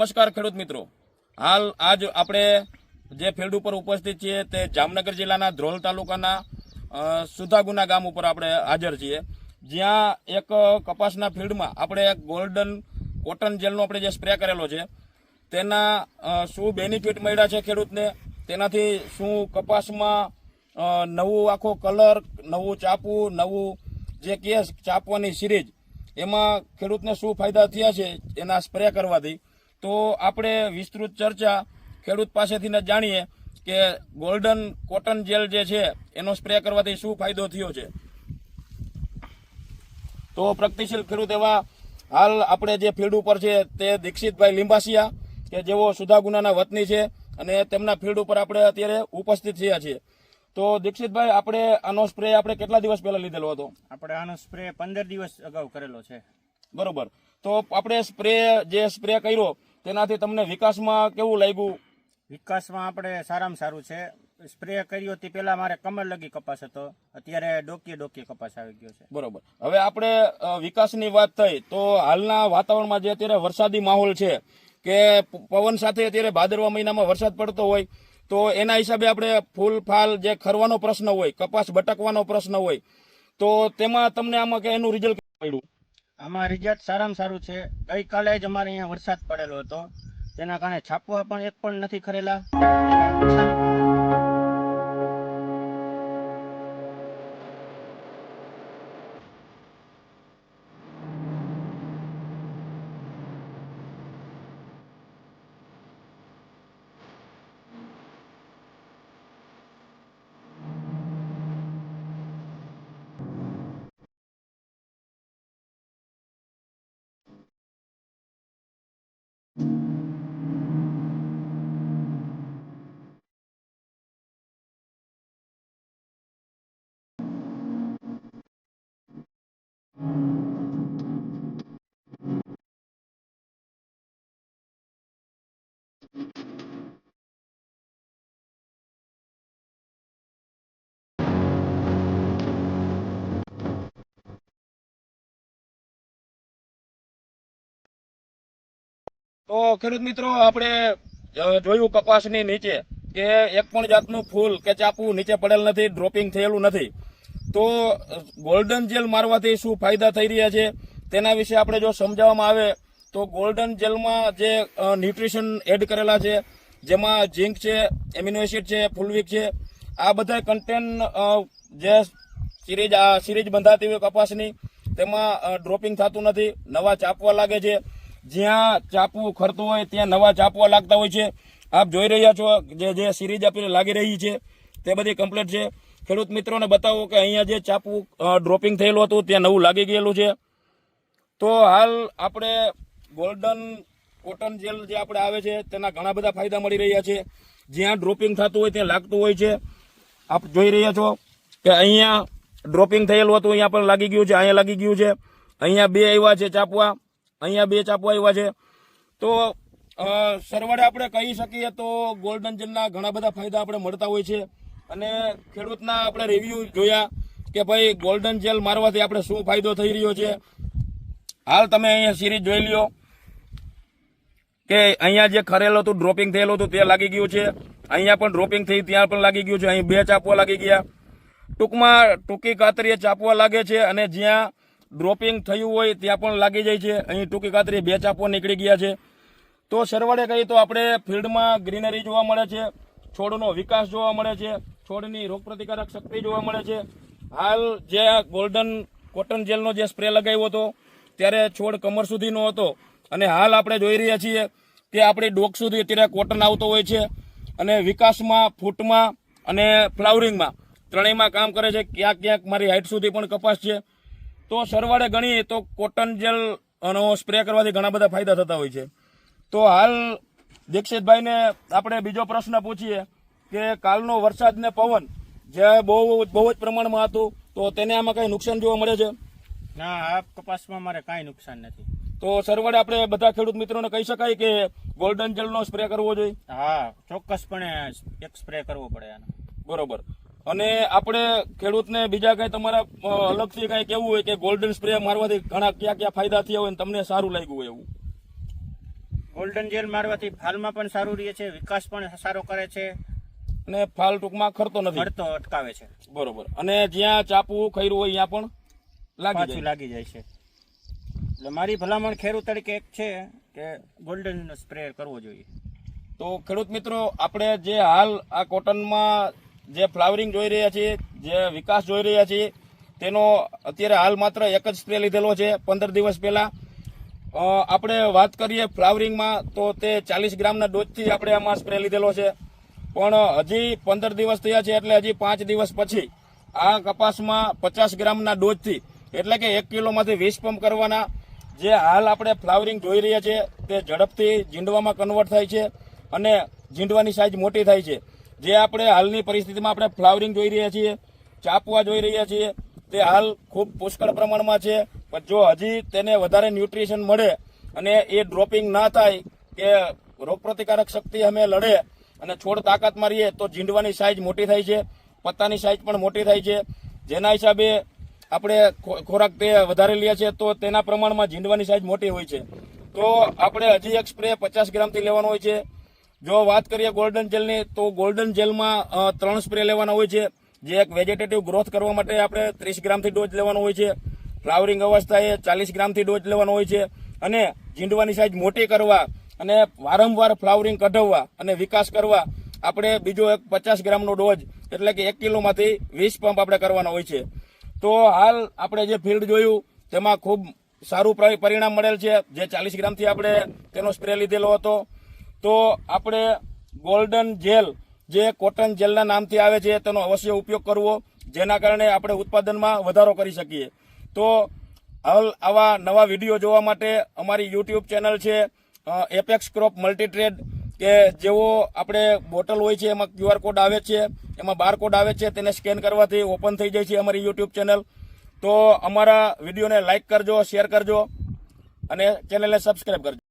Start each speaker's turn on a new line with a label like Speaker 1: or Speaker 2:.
Speaker 1: નમસ્કાર ખેડૂત મિત્રો. હાલ આજ આપણે જે ફિલ્ડ ઉપર ઉપસ્થિત છીએ તે જામનગર જિલ્લાના ધ્રોલ તાલુકાના સુધાગુના ગામ ઉપર આપણે હાજર છીએ. જ્યાં એક કપાસના ફિલ્ડમાં આપણે ગોલ્ડન કોટન જેલનો આપણે જે સ્પ્રે કરેલો છે, તેના શું બેનિફિટ મળ્યા છે ખેડૂતને? તેનાથી શું કપાસમાં નવું આખો કલર, નવું ચાપવું નવું જે કેસ ચાપવાની સિરીજ એમાં ખેડૂતને શું ફાયદા થયા છે, એના સ્પ્રે કરવાથી તો આપણે વિસ્તૃત ચર્ચા ખેડૂત પાસેથી જ જાણીએ કે ગોલ્ડન કોટન જેલ જે છે એનો સ્પ્રે કરવાથી શું ફાયદો થયો છે? તો પ્રગતિશીલ ખેડૂત એવા હાલ આપણે જે ફિલ્ડ ઉપર છે તે દીક્ષિતભાઈ લીંબાસિયા કે જેઓ સુધાગુનાના વતની છે અને તેમના ફિલ્ડ ઉપર આપણે અત્યારે ઉપસ્થિત થયા છીએ. તો દીક્ષિતભાઈ આપણે આનો સ્પ્રે આપણે કેટલા દિવસ પહેલા લીધેલો હતો?
Speaker 2: આપણે આનો સ્પ્રે પંદર દિવસ અગાઉ કરેલો છે.
Speaker 1: બરોબર. તો આપણે સ્પ્રે જે સ્પ્રે કર્યો તેનાથી તમને વિકાસમાં કેવું લાગ્યું?
Speaker 2: વિકાસમાં આપણે સારામાં સારું છે. સ્પ્રે કર્યો તે પહેલા મારે કમર લગી કપાસ હતો. અત્યારે ડોકીએ ડોકીએ કપાસ આવી ગયો છે.
Speaker 1: બરોબર. હવે આપણે વિકાસની વાત થઈ તો હાલના વાતાવરણમાં જે અત્યારે વરસાદી માહોલ છે કે પવન સાથે અત્યારે ભાદરવા મહિનામાં વરસાદ પડતો હોય તો એના હિસાબે આપણે ફૂલ ફાલ જે ખરવાનો પ્રશ્ન હોય કપાસ બટકવાનો પ્રશ્ન હોય તો તેમાં તમને આમાં કે એનું રિઝલ્ટ મળ્યું?
Speaker 2: આમાં રિઝલ્ટ સારામાં સારું છે. ગઈકાલે જ અમારે અહીંયા વરસાદ પડેલો હતો. તેના કારણે છાપવા પણ એક પણ નથી ખરેલા
Speaker 1: તો ખેડૂત મિત્રો, આપણે જોયું કપાસની નીચે કે એક પણ જાતનું ફૂલ કે ચાપુ નીચે પડેલ નથી ડ્રોપિંગ થયેલું નથી. તો ગોલ્ડન જેલ મારવાથી શું ફાયદા થઈ રહ્યા છે? તેના વિશે આપણે જો સમજાવવામાં આવે, તો ગોલ્ડન જેલમાં જે ન્યુટ્રિશન એડ કરેલા છે, જેમાં ઝીંક છે એમિનો એસિડ છે ફુલવિક છે, આ બધા કન્ટેન જે સિરીજ, આ સિરીજ બંધાતી હોય કપાસની, તેમાં ડ્રોપિંગ થતું નથી, નવા ચાપવા લાગે છે. જ્યાં ચાપવું ખરતું હોય, ત્યાં નવા ચાપવા લાગતા હોય છે. આપ જોઈ રહ્યા છો, જે જે સિરીજ આપી લાગી રહી છે, તે બધી કમ્પ્લીટ છે. ખેડૂત મિત્રોને બતાવો કે અહીંયા જે ચાપુ ડ્રોપિંગ થયેલું હતું, ત્યાં નવું લાગી ગયેલું છે. તો હાલ આપણે ગોલ્ડન કોટન જેલ જે આપણે આવે છે, તેના ઘણા બધા ફાયદા મળી રહ્યા છે. જ્યાં ડ્રોપિંગ થતું હોય, ત્યાં લાગતું હોય છે. આપ જોઈ રહ્યા છો કે અહીંયા ડ્રોપિંગ થયેલું હતું, અહીંયા પણ લાગી ગયું છે, અહીંયા લાગી ગયું છે. અહીંયા બે આવ્યા છે ચાપવા અહીંયા બે ચાપવા આવ્યા છે. તો સરવાળે આપણે કહી શકીએ તો ગોલ્ડન જેલના ઘણા બધા ફાયદા આપણે મળતા હોય છે. અને ખેડૂતના આપણે રિવ્યુ જોયા કે ભાઈ ગોલ્ડન જેલ મારવાથી આપણે શું ફાયદો થઈ રહ્યો છે. હાલ તમે અહીંયા સિરીઝ જોઈ લ્યો કે અહીંયા જે ખરેલું હતું ડ્રોપિંગ થયેલું હતું, તે લાગી ગયું છે. અહીંયા પણ ડ્રોપિંગ થઈ, ત્યાં પણ લાગી ગયું છે. અહીં બે ચાપવા લાગી ગયા. ટૂંકમાં ટૂંકી કાતરીએ ચાપવા લાગે છે અને જ્યાં ડ્રોપિંગ થયું હોય, ત્યાં પણ લાગી જાય છે. અહીં ટૂંકી કાતરીએ બે ચાપવા નીકળી ગયા છે. તો સરવાળે કહીએ તો આપણે ફિલ્ડમાં ગ્રીનરી જોવા મળે છે. છોડનો વિકાસ જોવા મળે છે, છોડની રોગપ્રતિકારક શક્તિ જોવા મળે છે. હાલ જે ગોલ્ડન કોટન જેલનો જે સ્પ્રે લગાવ્યો હતો, ત્યારે છોડ કમર સુધીનો હતો. અને હાલ આપણે જોઈ રહ્યા છીએ કે આપણી ડોક સુધી અત્યારે કોટન આવતો હોય છે. અને વિકાસમાં, ફૂટમાં અને ફ્લાવરિંગમાં ત્રણેયમાં કામ કરે છે. ક્યાંક ક્યાંક મારી હાઇટ સુધી પણ કપાસ છે. તો સરવાળે ગણીએ તો કોટન જેલનો સ્પ્રે કરવાથી ઘણા બધા ફાયદા થતા હોય છે. તો હાલ દીક્ષિતભાઈને આપણે બીજો પ્રશ્ન પૂછીએ કે કાલનો વરસાદ ને પવન જે બહુ બહુ જ પ્રમાણમાં હતું તો તેને આમાં કઈ નુકસાન જોવા મળે છે?
Speaker 2: ના આ કપાસમાં મારે કાંઈ નુકસાન નથી.
Speaker 1: તો સરવાળે આપણે બધા ખેડૂત મિત્રોને કહી શકાય કે ગોલ્ડન જેલનો સ્પ્રે કરવો જોઈએ?
Speaker 2: હા ચોક્કસપણે એક સ્પ્રે કરવો પડે આનો.
Speaker 1: બરોબર. અને આપણે ખેડૂતને બીજા કઈ તમારા અલગથી કઈ કેવું હોય કે ગોલ્ડન સ્પ્રે મારવાથી ઘણા ક્યાં ક્યાં ફાયદા થયા હોય તમને સારું લાગ્યું હોય એવું?
Speaker 2: ગોલ્ડન જેલ મારવાથી ફાલમાં પણ સારું રહે છે વિકાસ પણ સારો કરે છે.
Speaker 1: અને ફાલ ટૂંકમાં ખરતો નથી.
Speaker 2: ખરતો અટકાવે છે.
Speaker 1: બરોબર. અને જ્યાં ચાપુ ખૈરું હોય ત્યાં પણ લાગી જાય.
Speaker 2: લાગી જાય છે. એટલે મારી ભલામણ ખેડૂત તરીકે એક છે કે ગોલ્ડન સ્પ્રે કરવો જોઈએ.
Speaker 1: તો ખેડૂત મિત્રો આપણે જે હાલ આ કોટનમાં જે ફ્લાવરિંગ જોઈ રહ્યા છીએ જે વિકાસ જોઈ રહ્યા છીએ તેનો અત્યારે હાલ માત્ર એક જ સ્પ્રે લીધેલો છે પંદર દિવસ પહેલા. આપણે વાત કરીએ ફ્લાવરિંગમાં, તો તે ચાલીસ ગ્રામના ડોઝથી આપણે આમાં સ્પ્રે લીધેલો છે. પણ હજી પંદર દિવસ થયા છે એટલે હજી પાંચ દિવસ પછી આ કપાસમાં પચાસ ગ્રામના ડોઝથી, એટલે કે એક કિલોમાંથી વીસ પંપ કરવાના. જે હાલ આપણે ફ્લાવરિંગ જોઈ રહ્યા છીએ તે ઝડપથી ઝીંડવામાં કન્વર્ટ થાય છે અને ઝીંડવાની સાઇઝ મોટી થાય છે. જે આપણે હાલની પરિસ્થિતિમાં આપણે ફ્લાવરિંગ જોઈ રહ્યા છીએ, ચાપવા જોઈ રહ્યા છીએ તે હાલ ખૂબ પુષ્કળ પ્રમાણમાં છે. પણ જો હજી તેને વધારે ન્યુટ્રિશન મળે અને એ ડ્રોપિંગ ના થાય કે રોગપ્રતિકારક શક્તિ અમે લડે અને છોડ તાકાતમાં રહીએ તો ઝીંડવાની સાઇઝ મોટી થાય છે. પત્તાની સાઇઝ પણ મોટી થાય છે. જેના હિસાબે આપણે ખોરાક તે વધારે લઈએ છીએ, તો તેના પ્રમાણમાં ઝીંડવાની સાઇઝ મોટી હોય છે. તો આપણે હજી એક સ્પ્રે પચાસ ગ્રામથી લેવાનો હોય છે. જો વાત કરીએ ગોલ્ડન જેલની તો ગોલ્ડન જેલમાં ત્રણ સ્પ્રે લેવાના હોય છે. જે એક વેજીટેટિવ ગ્રોથ કરવા માટે આપણે ત્રીસ ગ્રામથી ડોઝ લેવાનો હોય છે. ફ્લાવરિંગ અવસ્થાએ ચાલીસ ગ્રામથી ડોઝ લેવાનો હોય છે. અને ઝીંડવાની સાઇઝ મોટી કરવા અને વારંવાર ફ્લાવરિંગ કઢાવવા અને વિકાસ કરવા આપણે બીજો એક પચાસ ગ્રામનો ડોઝ એટલે કે એક કિલોમાંથી વીસ પંપ આપણે કરવાનો હોય છે. તો હાલ આપણે જે ફિલ્ડ જોયું, તેમાં ખૂબ સારું પરિ- પરિણામ મળેલ છે. જે ચાલીસ ગ્રામથી આપણે તેનો સ્પ્રે લીધેલો હતો. તો આપણે ગોલ્ડન જેલ જે કોટન જેલના નામથી આવે છે, તેનો અવશ્ય ઉપયોગ કરવો, જેના કારણે આપણે ઉત્પાદનમાં વધારો કરી શકીએ. તો હાલ આવા નવા વીડિયો જોવા માટે અમારી યુટ્યુબ ચેનલ છે એપેક્સ ક્રોપ મલ્ટી ટ્રેડ કે જેવો આપણે બોટલ હોય છે, એમાં ક્યુઆર કોડ આવે છે, એમાં બારકોડ આવે છે, તેને સ્કેન કરવાથી ઓપન થઈ જાય છે અમારી યુટ્યુબ ચેનલ. તો અમારા વિડીયોને લાઇક કરજો, શેર કરજો, અને ચેનલને સબસ્ક્રાઈબ કરજો.